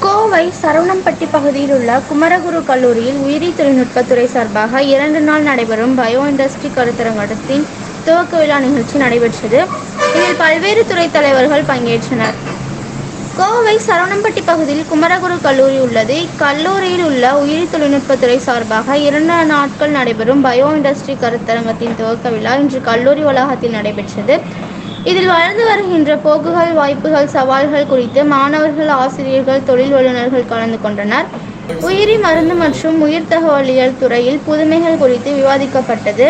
கோவை சரவணம்பட்டி பகுதியில் உள்ள குமரகுரு கல்லூரியில் உயிரி தொழில்நுட்பத்துறை சார்பாக இரண்டு நாள் நடைபெறும் பயோ இண்டஸ்ட்ரி கருத்தரங்கத்தின் துவக்க விழா நிகழ்ச்சி நடைபெற்றது. இதில் பல்வேறு துறை தலைவர்கள் பங்கேற்றனர். கோவை சரவணம்பட்டி பகுதியில் குமரகுரு கல்லூரி உள்ளது. இக்கல்லூரியில் உள்ள உயிரி தொழில்நுட்பத்துறை சார்பாக இரண்டு நாட்கள் நடைபெறும் பயோ இண்டஸ்ட்ரி கருத்தரங்கத்தின் துவக்க விழா இன்று கல்லூரி வளாகத்தில் நடைபெற்றது. இதில் வளர்ந்து வருகின்ற போக்குகள் வாய்ப்புகள் சவால்கள் குறித்து மாணவர்கள் ஆசிரியர்கள் தொழில் வல்லுநர்கள் கலந்து கொண்டனர். உயிரி மருந்து மற்றும் உயிர் தகவலியல் துறையில் புதுமைகள் குறித்து விவாதிக்கப்பட்டது.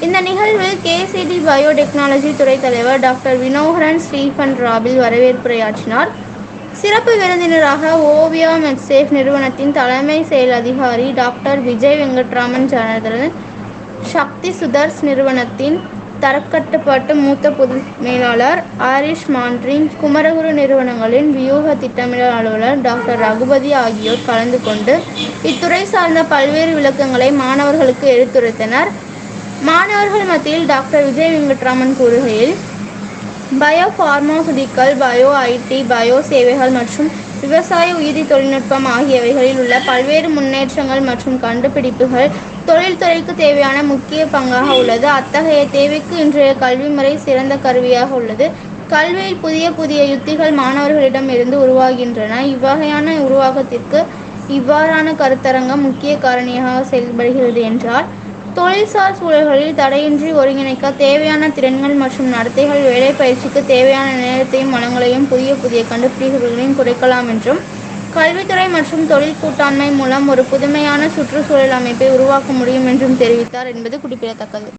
இந்த நிகழ்வில் கேசிடி பயோடெக்னாலஜி துறை தலைவர் டாக்டர் வினோகரன் ஸ்டீஃபன் ராபில் வரவேற்புரையாற்றினார். சிறப்பு விருந்தினராக ஓவியா மெட்சேஃப் நிறுவனத்தின் தலைமை செயல் அதிகாரி டாக்டர் விஜய் வெங்கட்ராமன் ஜனதரன் சக்தி சுதர்ஸ் நிறுவனத்தின் தரக்கட்டுப்பாட்டு மூத்த பொது மேலாளர் ஆரிஷ் மான்ட்ரின் குமரகுரு நிறுவனங்களின் வியூக திட்டமிடல் அலுவலர் டாக்டர் ரகுபதி ஆகியோர் கலந்து கொண்டு இத்துறை சார்ந்த பல்வேறு விளக்கங்களை மாணவர்களுக்கு எடுத்துரைத்தனர். மாணவர்கள் மத்தியில் டாக்டர் விஜய் வெங்கட்ராமன் கூறுகையில் bio pharmaceutical bio IT bio சேவைகள் மற்றும் விவசாய உயிரி தொழில்நுட்பம் ஆகியவைகளில் உள்ள பல்வேறு முன்னேற்றங்கள் மற்றும் கண்டுபிடிப்புகள் தொழில்துறைக்கு தேவையான முக்கிய பங்காக உள்ளது. அத்தகைய தேவைக்கு இன்றைய கல்வி முறை சிறந்த கருவியாக உள்ளது. கல்வியில் புதிய புதிய யுத்திகள் மாணவர்களிடம் இருந்து உருவாகின்றன. இவ்வகையான உருவாக்கத்திற்கு இவ்வாறான கருத்தரங்கம் முக்கிய காரணியாக செயல்படுகிறது என்றால் தொழில்சார் சூழல்களில் தடையின்றி ஒருங்கிணைக்க தேவையான திறன்கள் மற்றும் நடத்தைகள் வேலை பயிற்சிக்கு தேவையான நேரத்தையும் வளங்களையும் புதிய புதிய கண்டுபிடிப்புகளையும் குறைக்கலாம் என்றும் கல்வித்துறை மற்றும் தொழில் கூட்டாண்மை மூலம் ஒரு புதுமையான சுற்றுச்சூழல் அமைப்பை உருவாக்க முடியும் என்றும் தெரிவித்தார் என்பது குறிப்பிடத்தக்கது.